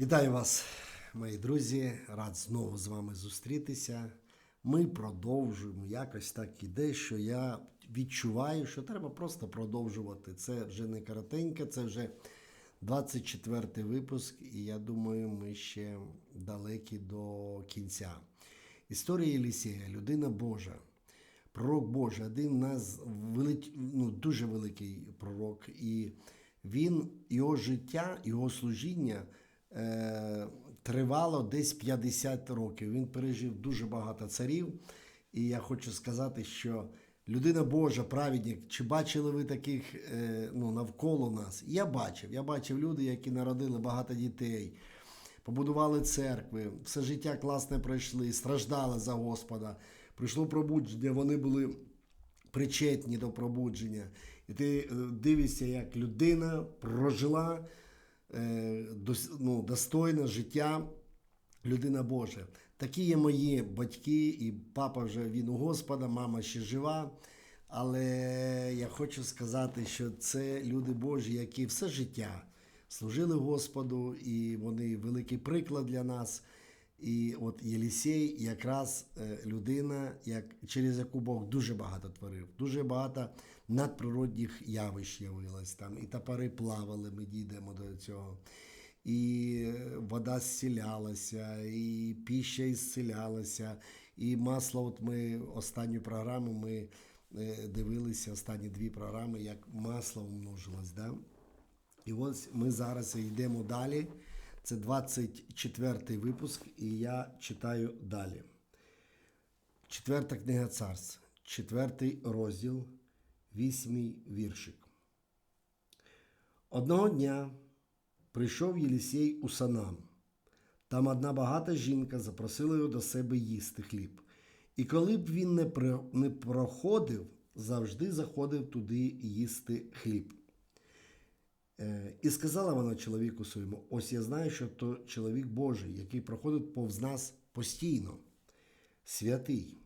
Вітаю вас, мої друзі. Рад знову з вами зустрітися. Ми продовжуємо. Якось так іде, що я відчуваю, що треба просто продовжувати. Це вже не коротеньке, це вже 24 випуск, і я думаю, ми ще далекі до кінця. Історія Єлісія, людина Божа. Пророк Божий, один нас велик, ну, дуже великий пророк, і він, його життя, його служіння тривало десь 50 років. Він пережив дуже багато царів. І я хочу сказати, що людина Божа, праведник, чи бачили ви таких е, ну, навколо нас? Я бачив. Я бачив люди, які народили багато дітей побудували церкви, все життя класне пройшли, страждали за Господа. Прийшло пробудження, вони були причетні до пробудження. І ти е, дивишся, як людина прожила е, ну, достойне життя. Людина Божа. Такі є мої батьки, і папа вже він у Господа, мама ще жива. Але я хочу сказати, що це люди Божі, які все життя служили Господу, і вони великий приклад для нас. І от Єлісей якраз е, людина, як, через яку Бог дуже багато творив, дуже багато надприродних явищ явилось там. І топори плавали, ми дійдемо до цього. І е, вода зцілялася, і піща зцілялася, і масло. От ми останню програму ми е, дивилися, останні дві програми, як масло умножилось. Да? І ось ми зараз йдемо далі. Це 24 випуск, і я читаю далі. Четверта книга царств, четвертий розділ, вісьмий віршик. Одного дня прийшов Єлісій у Санам. Там одна багата жінка запросила його до себе їсти хліб. І коли б він не, проходив, завжди заходив туди їсти хліб. Е, І сказала вона чоловіку своєму: ось я знаю, що то чоловік Божий, який проходить повз нас постійно, святий.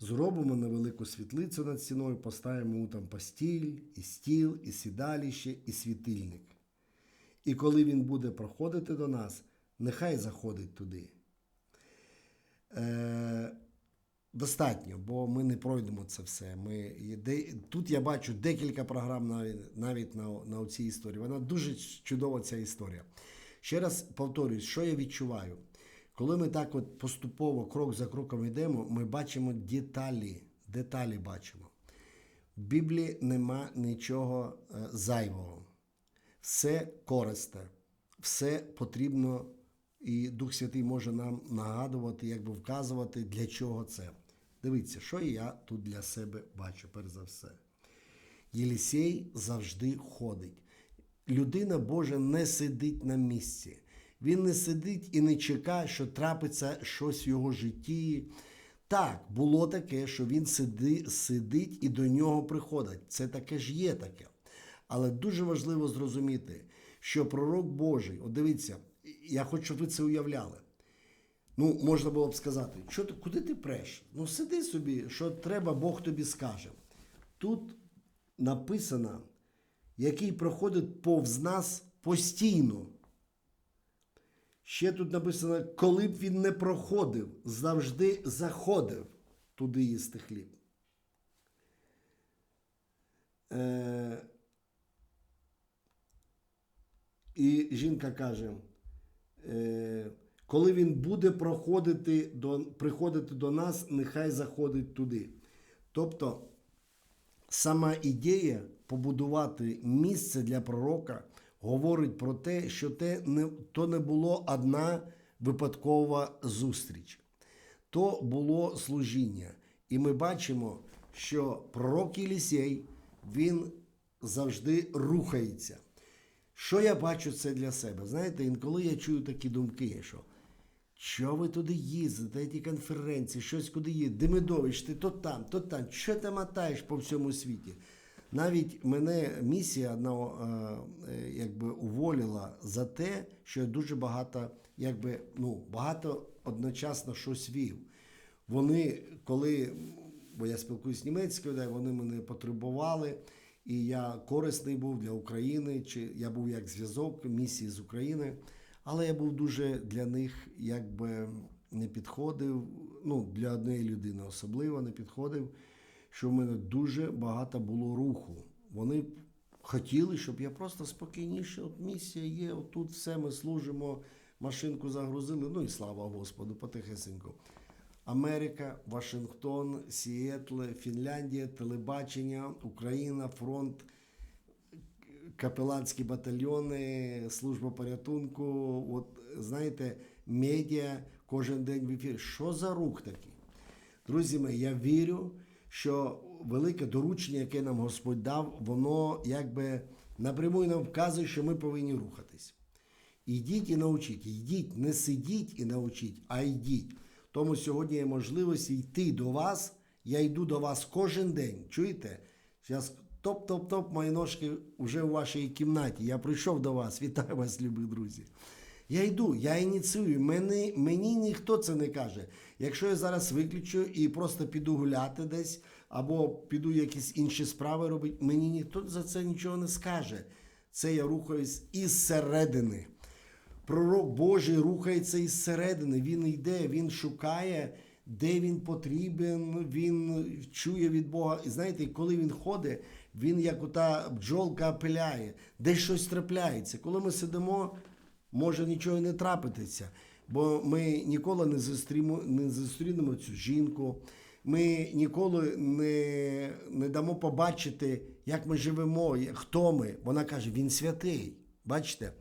Зробимо невелику світлицю над стіною, поставимо йому там постіль, і стіл, і сідаліще, і світильник. І коли він буде проходити до нас, нехай заходить туди. Е, достатньо, бо ми не пройдемо це все. Ми, тут я бачу декілька програм навіть, навіть на, на цій історії. Вона дуже чудова ця історія. Ще раз повторюсь, що я відчуваю. Коли ми так от поступово, крок за кроком йдемо, ми бачимо деталі, деталі бачимо. В Біблії нема нічого е, зайвого. Все корисне, все потрібно, і Дух Святий може нам нагадувати, якби вказувати, для чого це. Дивіться, що я тут для себе бачу, перш за все. Єлісей завжди ходить. Людина Божа не сидить на місці. Він не сидить і не чекає, що трапиться щось в його житті. Так, було таке, що він сиди, сидить і до нього приходить. Це таке ж є таке. Але дуже важливо зрозуміти, що пророк Божий, от дивіться, я хочу, щоб ви це уявляли. Ну, можна було б сказати, що ти, куди ти преш? Ну, сиди собі, що треба, Бог тобі скаже. Тут написано, який проходить повз нас постійно. Ще тут написано, коли б він не проходив, завжди заходив туди їсти хліб. Е, і жінка каже, е, коли він буде проходити до, приходити до нас, нехай заходить туди. Тобто сама ідея побудувати місце для пророка говорить про те, що те не, то не було одна випадкова зустріч, то було служіння. І ми бачимо, що пророк Єлісей, він завжди рухається. Що я бачу це для себе? Знаєте, інколи я чую такі думки, що що ви туди їздите, ті конференції, щось куди їдете, Демидович, ти то там, то там, що ти мотаєш по всьому світі? Навіть мене місія одна, е, е, якби уволіла за те, що я дуже багато, якби, ну, багато одночасно щось вів. Вони, коли, бо я спілкуюся німецькою, да, вони мене потребували, і я корисний був для України, чи я був як зв'язок місії з України. Але я був дуже для них якби не підходив. Ну, для однієї людини особливо не підходив, що в мене дуже багато було руху. Вони хотіли, щоб я просто спокійніше. От місія є, от тут все ми служимо, машинку загрузили. Ну і слава Господу, потихесеньку. Америка, Вашингтон, Сіетл, Фінляндія, телебачення, Україна, фронт, капеланські батальйони, служба порятунку. От знаєте, медіа кожен день в ефірі. Що за рух такий? Друзі мої, я вірю, що велике доручення, яке нам Господь дав, воно якби напряму нам вказує, що ми повинні рухатись. Ідіть і научіть. Йдіть, не сидіть і научіть, а йдіть. Тому сьогодні є можливість йти до вас. Я йду до вас кожен день. Чуєте? Зараз топ-топ-топ, мої ножки вже у вашій кімнаті. Я прийшов до вас. Вітаю вас, любі друзі. Я йду, я ініціюю. Мені, мені ніхто це не каже. Якщо я зараз виключу і просто піду гуляти десь, або піду якісь інші справи робити, мені ніхто за це нічого не скаже. Це я рухаюсь із середини. Пророк Божий рухається із середини. Він йде, він шукає, де він потрібен, він чує від Бога. І знаєте, коли він ходить, він як ота бджолка пиляє, десь щось трапляється. Коли ми сидимо, може нічого не трапитися, бо ми ніколи не зустрінемо, не зустрінемо цю жінку. Ми ніколи не, не дамо побачити, як ми живемо, хто ми. Вона каже, він святий. Бачите?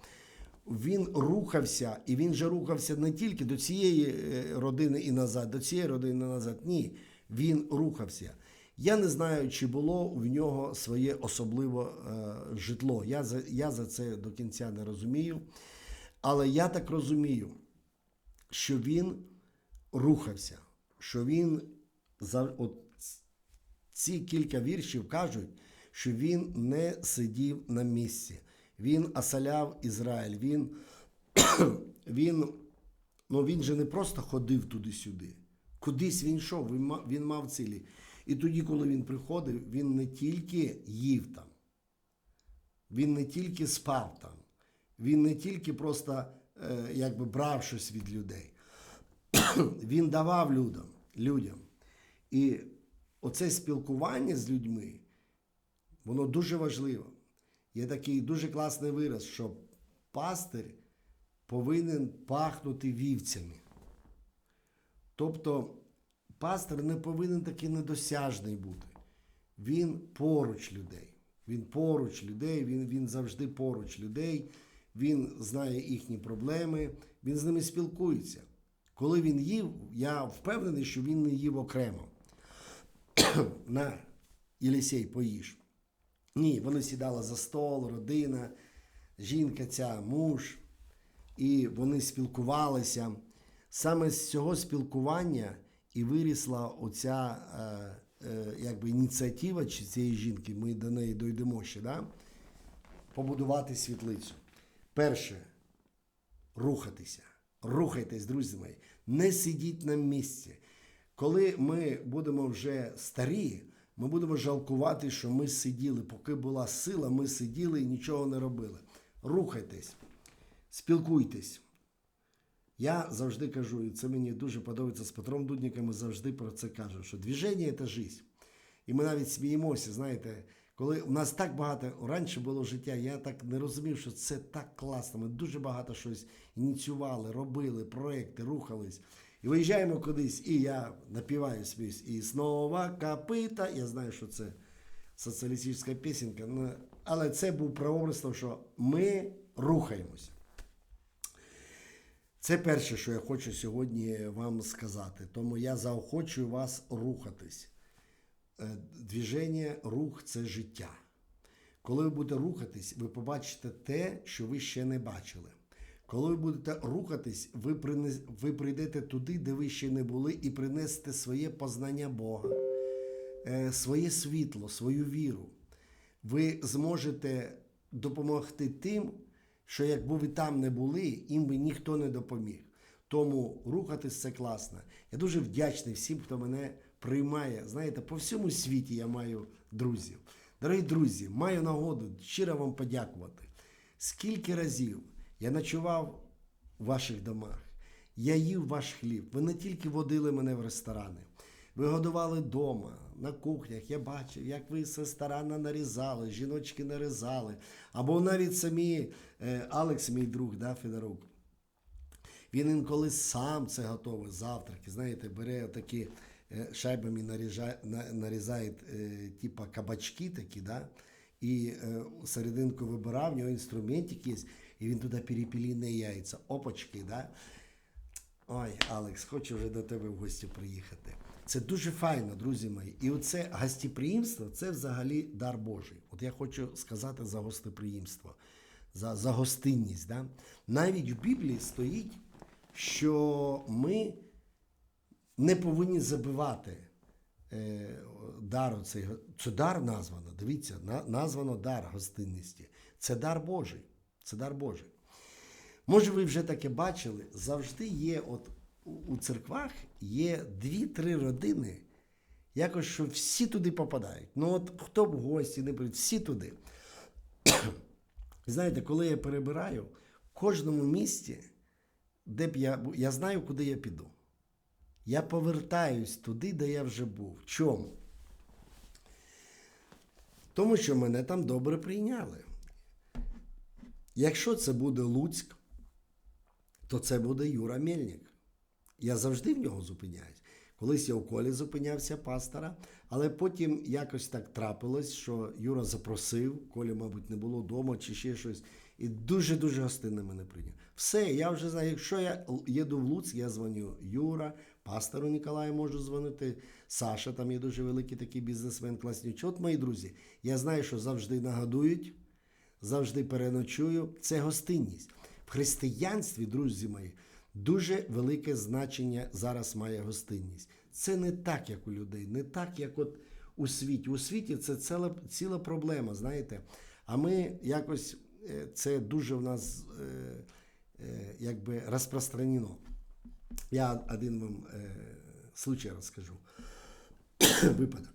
Він рухався, і він же рухався не тільки до цієї е, родини і назад, до цієї родини і назад. Ні, він рухався. Я не знаю, чи було в нього своє особливе е, житло. Я за, я за це до кінця не розумію. Але я так розумію, що він рухався, що він за от ці кілька віршів кажуть, що він не сидів на місці. Він осаляв Ізраїль. Він, він, ну, він же не просто ходив туди-сюди. Кудись він йшов, він мав, він мав цілі. І тоді, коли він приходив, він не тільки їв там, він не тільки спав там, він не тільки просто е, якби брав щось від людей. він давав людям, людям. І оце спілкування з людьми, воно дуже важливо. Є такий дуже класний вираз, що пастир повинен пахнути вівцями. Тобто пастир не повинен такий недосяжний бути. Він поруч людей. Він поруч людей, він, він завжди поруч людей, він знає їхні проблеми, він з ними спілкується. Коли він їв, я впевнений, що він не їв окремо. На Єлісей, поїж. Ні, вони сідали за стол, родина, жінка, ця муж, і вони спілкувалися. Саме з цього спілкування і вирісла оця е, е, якби ініціатива чи цієї жінки, ми до неї дійдемо ще, да? побудувати світлицю. Перше рухатися. Рухайтесь, друзі мої, не сидіть на місці. Коли ми будемо вже старі, ми будемо жалкувати, що ми сиділи. Поки була сила, ми сиділи і нічого не робили. Рухайтесь, спілкуйтесь. Я завжди кажу, і це мені дуже подобається з Петром Дудником, ми завжди про це кажемо, що движення це життя. І ми навіть сміємося, знаєте, коли у нас так багато раніше було життя, я так не розумів, що це так класно. Ми дуже багато щось ініціювали, робили, проекти, рухались. І виїжджаємо кудись, і я напіваю сміюсь. І снова копита. Я знаю, що це соціалістична пісенька, ну, але це був прообраз того, що ми рухаємося. Це перше, що я хочу сьогодні вам сказати. Тому я заохочую вас рухатись. Е, Двіження, рух це життя. Коли ви будете рухатись, ви побачите те, що ви ще не бачили. Коли ви будете рухатись, ви, принес, ви прийдете туди, де ви ще не були, і принесете своє познання Бога, е, своє світло, свою віру. Ви зможете допомогти тим, що якби ви там не були, їм би ніхто не допоміг. Тому рухатись це класно. Я дуже вдячний всім, хто мене приймає. Знаєте, по всьому світі я маю друзів. Дорогі друзі, маю нагоду щиро вам подякувати. Скільки разів я ночував у ваших домах. Я їв ваш хліб. Ви не тільки водили мене в ресторани, ви годували вдома, на кухнях. Я бачив, як ви все старанно нарізали, жіночки нарізали. Або навіть самі е, Алекс, мій друг, да, Федорук. Він інколи сам це готовий, завтраки. Знаєте, бере такі е, шайбами наріжає, на- нарізає е, типа кабачки такі, да? і е, серединку вибирав, в нього інструментик є, і він туди перепіліні яйця, опачки, да? Ой, Алекс, хочу вже до тебе в гості приїхати. Це дуже файно, друзі мої. І оце гостеприємство це взагалі дар Божий. От я хочу сказати за гостеприємство, за, за гостинність. Да? Навіть в Біблії стоїть, що ми не повинні забивати е, дар оцей. Це дар названо. Дивіться, на, названо дар гостинності. Це дар Божий. Це дар Божий. Може, ви вже таке бачили, завжди є, от у- церквах є дві-три родини, якось що всі туди попадають. Ну, от хто б гості не прийде, всі туди. Знаєте, коли я перебираю, в кожному місті, де б я я знаю, куди я піду. Я повертаюсь туди, де я вже був. Чому? Тому що мене там добре прийняли. Якщо це буде Луцьк, то це буде Юра Мельник. Я завжди в нього зупиняюсь. Колись я у колі зупинявся пастора, але потім якось так трапилось, що Юра запросив, колі, мабуть, не було вдома чи ще щось, і дуже-дуже гостинно мене прийняв. Все, я вже знаю, якщо я їду в Луцьк, я дзвоню Юра, пастору Ніколаю можу дзвонити, Саша, там є дуже великий такий бізнесмен, класний. От, мої друзі, я знаю, що завжди нагадують, завжди переночую. Це гостинність. В християнстві, друзі мої, дуже велике значення зараз має гостинність. Це не так, як у людей, не так, як от у світі. У світі це ціла, ціла проблема, знаєте. А ми якось е, це дуже в нас е, е, якби розпространено. Я один вам случай розкажу. Випадок.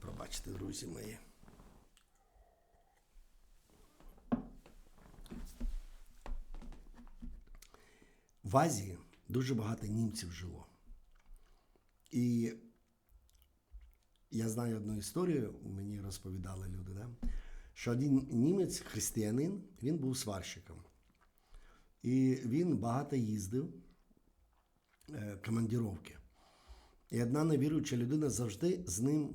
Пробачте, друзі мої. В Азії дуже багато німців жило. І я знаю одну історію, мені розповідали люди, да? що один німець, християнин, він був сварщиком. І він багато їздив е, командіровки. І одна невіруюча людина завжди з ним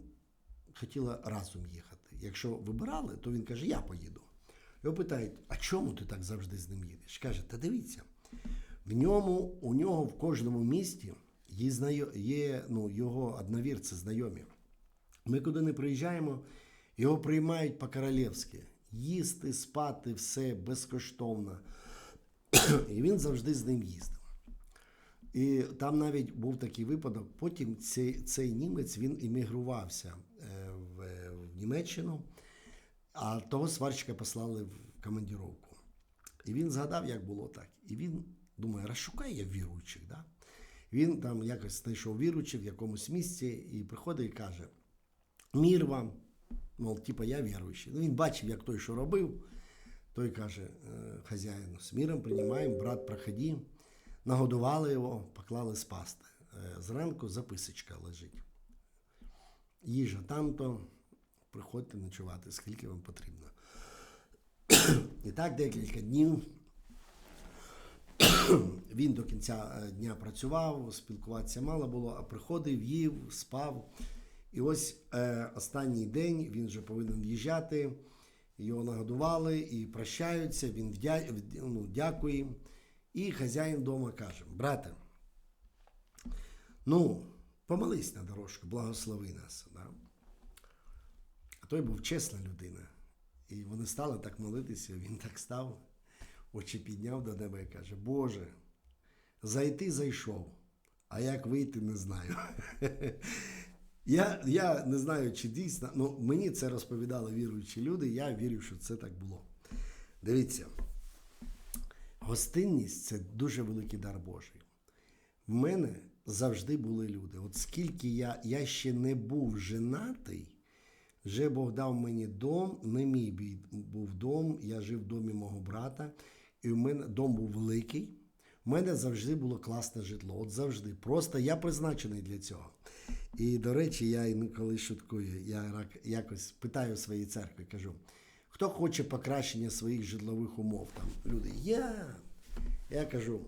хотіла разом їхати. Якщо вибирали, то він каже, я поїду. Його питають, а чому ти так завжди з ним їдеш? Каже, та дивіться, в ньому, у нього в кожному місті є, є ну, його одновірці, знайомі. Ми куди не приїжджаємо, його приймають по-королівськи. Їсти, спати, все безкоштовно. І він завжди з ним їздив. І там навіть був такий випадок. Потім цей, цей німець він іммігрувався е, в, в Німеччину, а того сварщика послали в командіровку. І він згадав, як було так. І він думає, розшукай я віруючих. Да? Він там якось знайшов віруючих в якомусь місці і приходить і каже: Мір вам, мов, типа, я віруючий. Ну, він бачив, як той, що робив. Той каже е, хазяїну, з міром приймаємо, брат, проходи. Нагодували його, поклали спасти. Е, Зранку записочка лежить. Їжа там-то, приходьте ночувати, скільки вам потрібно. І так декілька днів. Він до кінця е, дня працював, спілкуватися мало було, а приходив, їв, спав. І ось е, останній день він вже повинен в'їжджати. Його нагодували і прощаються. Він вдя... ну, дякує. І хазяїн вдома каже: брате, ну, помолись на дорожку, благослови нас. Да? А той був чесна людина. І вони стали так молитися, він так став, очі підняв до неба і каже: Боже, зайти зайшов, а як вийти, не знаю. Я, я не знаю, чи дійсно, ну мені це розповідали віруючі люди, я вірю, що це так було. Дивіться, гостинність це дуже великий дар Божий. В мене завжди були люди. От скільки я, я ще не був женатий, вже Бог дав мені дом, не мій був дом, я жив в домі мого брата. І в мене дом був великий. У мене завжди було класне житло. От завжди. Просто я призначений для цього. І, до речі, я інколи шуткую. Я якось питаю своїй церкві, кажу, хто хоче покращення своїх житлових умов? Там люди, я. Я кажу,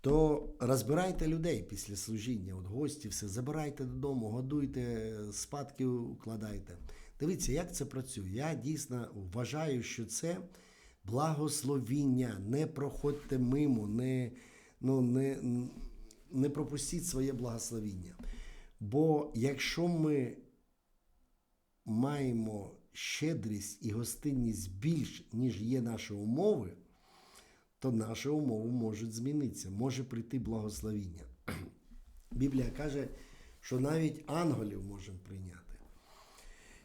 то розбирайте людей після служіння, от гості, все, забирайте додому, годуйте, спадки укладайте. Дивіться, як це працює. Я дійсно вважаю, що це благословіння. Не проходьте мимо, не, ну, не, не пропустіть своє благословіння. Бо якщо ми маємо щедрість і гостинність більш, ніж є наші умови, то наші умови можуть змінитися, може прийти благословіння. Біблія каже, що навіть ангелів можемо прийняти.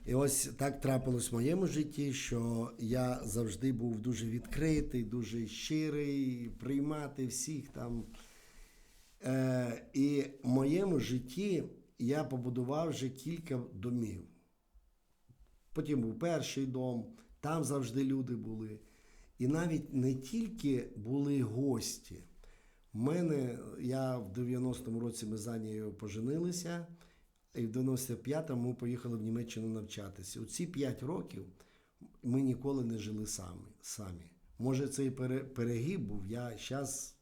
І ось так трапилось в моєму житті, що я завжди був дуже відкритий, дуже щирий, приймати всіх там. Е, і в моєму житті я побудував вже кілька домів. Потім був перший дом, там завжди люди були. І навіть не тільки були гості. У мене, я в 90-му році ми за нею поженилися, і в 95-му ми поїхали в Німеччину навчатися. У ці 5 років ми ніколи не жили самі. самі. Може, це і перегиб був. Я зараз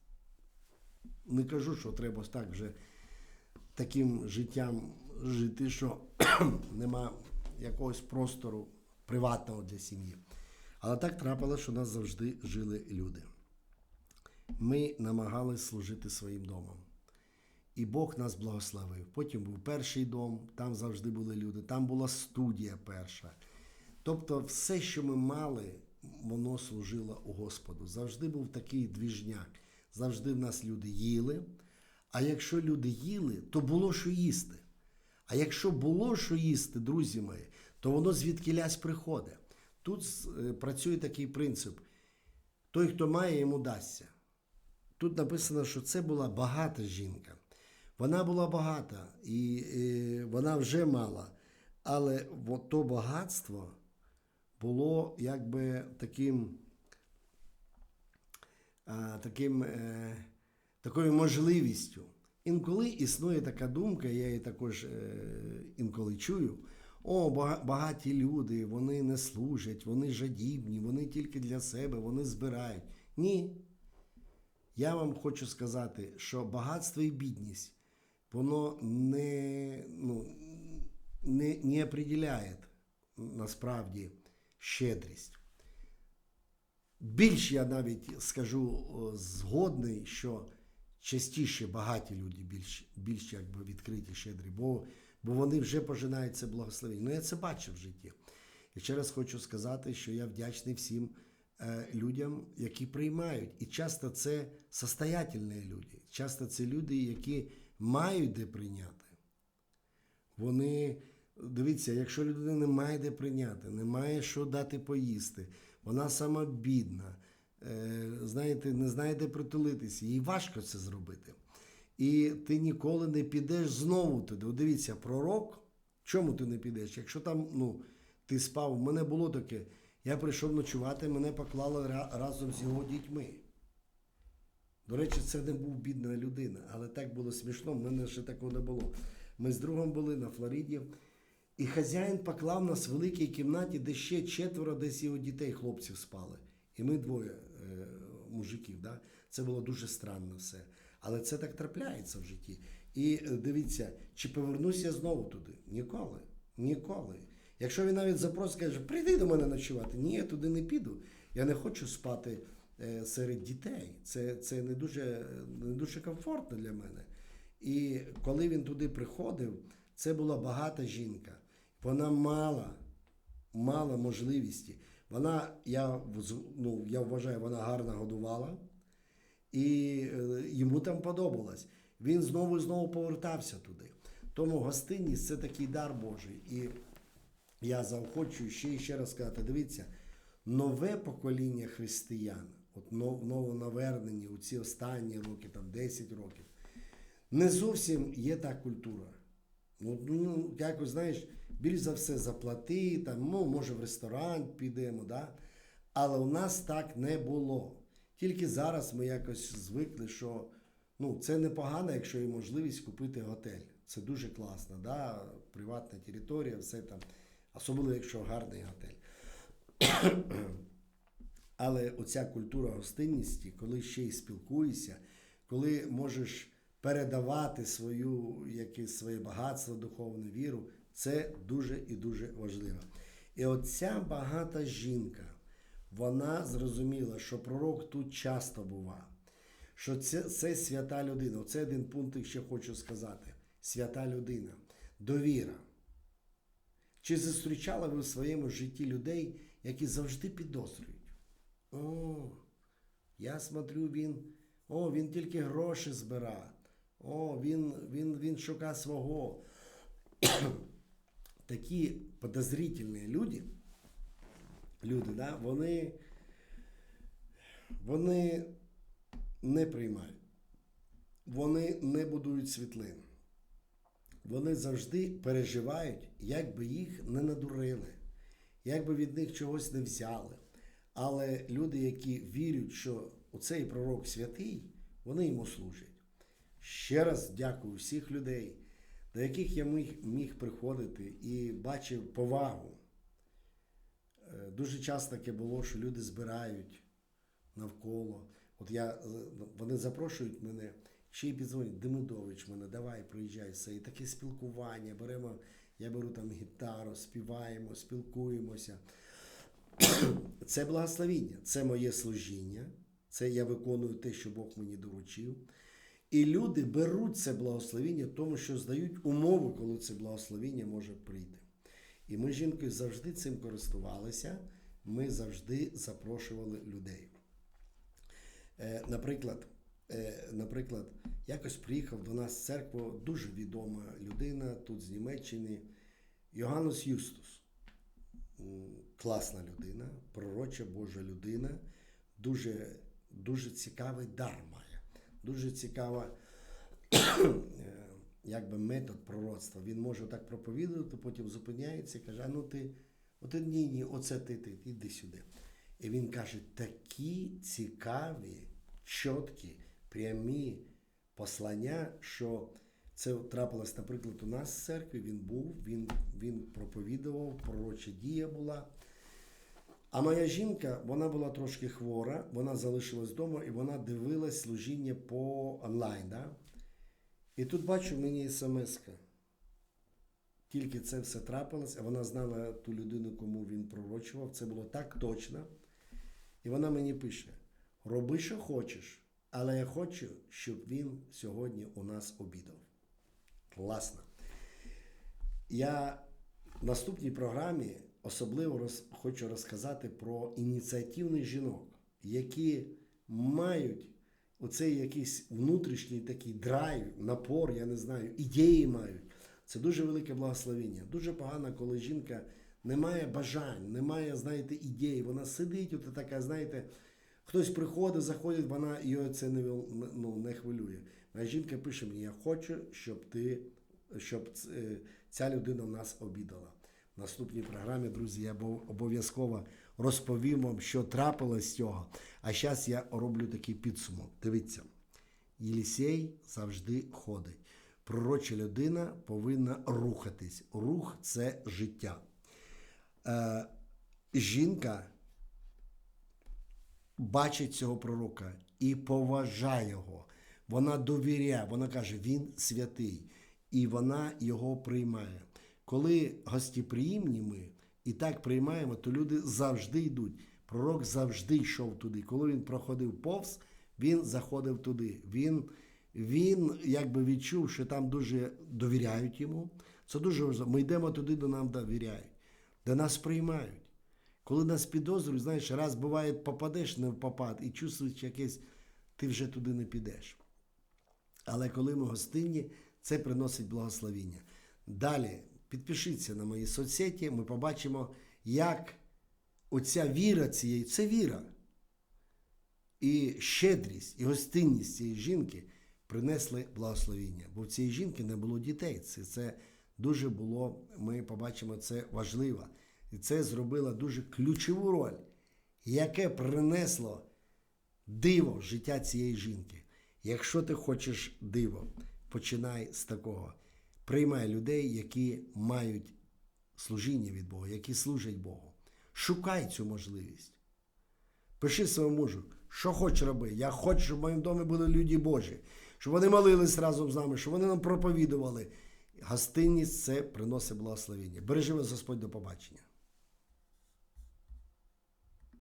не кажу, що треба так вже таким життям жити, що нема якогось простору приватного для сім'ї. Але так трапилося, що нас завжди жили люди. Ми намагались служити своїм домом. І Бог нас благословив. Потім був перший дом, там завжди були люди, там була студія перша. Тобто, все, що ми мали, воно служило у Господу. Завжди був такий двіжняк. Завжди в нас люди їли. А якщо люди їли, то було що їсти. А якщо було що їсти, друзі мої, то воно звідкілясь приходить. Тут е, працює такий принцип: той, хто має, йому дасться. Тут написано, що це була багата жінка. Вона була багата і вона вже мала. Але то багатство було якби таким, таким, е, такою можливістю. Інколи існує така думка, я її також е, інколи чую. О, багаті люди, вони не служать, вони жадібні, вони тільки для себе, вони збирають. Ні. Я вам хочу сказати, що багатство і бідність, воно не, ну, не, не определяє насправді щедрість. Більш я навіть скажу згодний, що частіше багаті люди більш, більш якби відкриті, щедрі, бо, бо вони вже пожинають це благословення. Ну, я це бачив в житті. І ще раз хочу сказати, що я вдячний всім е, людям, які приймають. І часто це состоятельні люди, часто це люди, які мають де прийняти. Вони, дивіться, якщо людина не має де прийняти, не має що дати поїсти, вона сама бідна, е, знаєте, не знає, де притулитися, їй важко це зробити. І ти ніколи не підеш знову туди. От Дивіться, пророк, чому ти не підеш? Якщо там ну, ти спав, у мене було таке, я прийшов ночувати, мене поклали ра- разом з його дітьми. До речі, це не був бідна людина, але так було смішно, в мене ще такого не було. Ми з другом були на Флориді, і хазяїн поклав нас в великій кімнаті, де ще четверо десь його дітей, хлопців спали. І ми двоє е, мужиків. Да? Це було дуже странно все. Але це так трапляється в житті. І е, дивіться, чи повернуся я знову туди? Ніколи. Ніколи. Якщо він навіть запросить, каже, прийди до мене ночувати. Ні, я туди не піду. Я не хочу спати серед дітей. Це, це не, дуже, не дуже комфортно для мене. І коли він туди приходив, це була багата жінка. Вона мала, мала можливості. Вона, я, ну, я вважаю, вона гарно годувала, і е, йому там подобалось. Він знову і знову повертався туди. Тому гостинність це такий дар Божий. І я заохочую ще і ще раз сказати: дивіться, нове покоління християн, от нов- новонавернені у ці останні роки, там 10 років, не зовсім є та культура. Ну, ну якось, знаєш, більш за все заплати, там, ну, може, в ресторан підемо, да? але у нас так не було. Тільки зараз ми якось звикли, що ну, це непогано, якщо є можливість купити готель. Це дуже класно, да? приватна територія, все там, особливо якщо гарний готель. Але оця культура гостинності, коли ще й спілкуєшся, коли можеш передавати свою, якесь своє багатство, духовну віру, це дуже і дуже важливо. І оця багата жінка, вона зрозуміла, що пророк тут часто бува, що це, це свята людина. Оце один пункт, ще хочу сказати: свята людина, довіра. Чи зустрічали ви в своєму житті людей, які завжди підозрюють? О, я смотрю, він, о, він тільки гроші збира. О, він, він, він шукає свого. Такі подозрительні люди, люди, да, вони, вони не приймають. Вони не будують світлин. Вони завжди переживають, як би їх не надурили, як би від них чогось не взяли. Але люди, які вірять, що цей пророк святий, вони йому служать. Ще раз дякую всіх людей, до яких я міг, приходити і бачив повагу. Е, Дуже часто таке було, що люди збирають навколо. От я, е, вони запрошують мене, ще й піддзвонять, Демидович мене, давай, приїжджай все. І таке спілкування. Беремо, я беру там гітару, співаємо, спілкуємося. Це благословіння, це моє служіння, це я виконую те, що Бог мені доручив. І люди беруть це благословіння, тому що здають умови, коли це благословіння може прийти. І ми жінкою завжди цим користувалися, ми завжди запрошували людей. Е, Наприклад, е, наприклад, якось приїхав до нас в церкву дуже відома людина тут з Німеччини, Йоганнес Юстус. Класна людина, пророча Божа людина, дуже, дуже цікавий дар має, дуже цікава е, якби метод пророцтва. Він може так проповідувати, потім зупиняється і каже: ну ти, от ні, ні, оце ти, ти, іди сюди. І він каже: такі цікаві, чіткі, прямі послання, що це трапилось, наприклад, у нас в церкві. Він був, він, він проповідував, пророча дія була. А моя жінка, вона була трошки хвора, вона залишилась вдома і вона дивилась служіння по онлайн. Да? І тут бачу мені смс-ка. Тільки це все трапилось, а вона знала ту людину, кому він пророчував. Це було так точно. І вона мені пише: роби, що хочеш, але я хочу, щоб він сьогодні у нас обідав. Класно. Я в наступній програмі особливо роз, хочу розказати про ініціативних жінок, які мають оцей якийсь внутрішній такий драйв, напор, я не знаю, ідеї мають. Це дуже велике благословення. Дуже погано, коли жінка не має бажань, не має, знаєте, ідей. Вона сидить, от така, знаєте, хтось приходить, заходить, вона її це не, ну, не хвилює. Моя жінка пише мені: я хочу, щоб ти, щоб е, ця людина в нас обідала. Наступній програмі, друзі, я обов'язково розповім вам, що трапилось з цього. А зараз я роблю такий підсумок. Дивіться, Єлісей завжди ходить. Пророча людина повинна рухатись. Рух це життя. Е, жінка бачить цього пророка і поважає його. Вона довіряє, вона каже, він святий, і вона його приймає. Коли гостєприємні ми і так приймаємо, то люди завжди йдуть. Пророк завжди йшов туди. Коли він проходив повз, він заходив туди. Він, він якби відчув, що там дуже довіряють йому. Це дуже важливо. Ми йдемо туди, де нам довіряють, де нас приймають. Коли нас підозрюють, знаєш, раз буває, попадеш не в попад і чувствуєш якесь, ти вже туди не підеш. Але коли ми гостинні, це приносить благословіння. Далі підпишіться на мої соцсеті, ми побачимо, як оця віра цієї, це віра. І щедрість, і гостинність цієї жінки принесли благословіння. Бо в цієї жінки не було дітей. Це, це дуже було, ми побачимо, це важливо. І це зробило дуже ключову роль, яке принесло диво в життя цієї жінки. Якщо ти хочеш диво, починай з такого. Приймай людей, які мають служіння від Бога, які служать Богу. Шукай цю можливість. Пиши своєму мужу, що хочеш роби. Я хочу, щоб в моєму домі були люди Божі, щоб вони молились разом з нами, щоб вони нам проповідували. Гостинність це приносить благословення. Бережи вас, Господь, до побачення.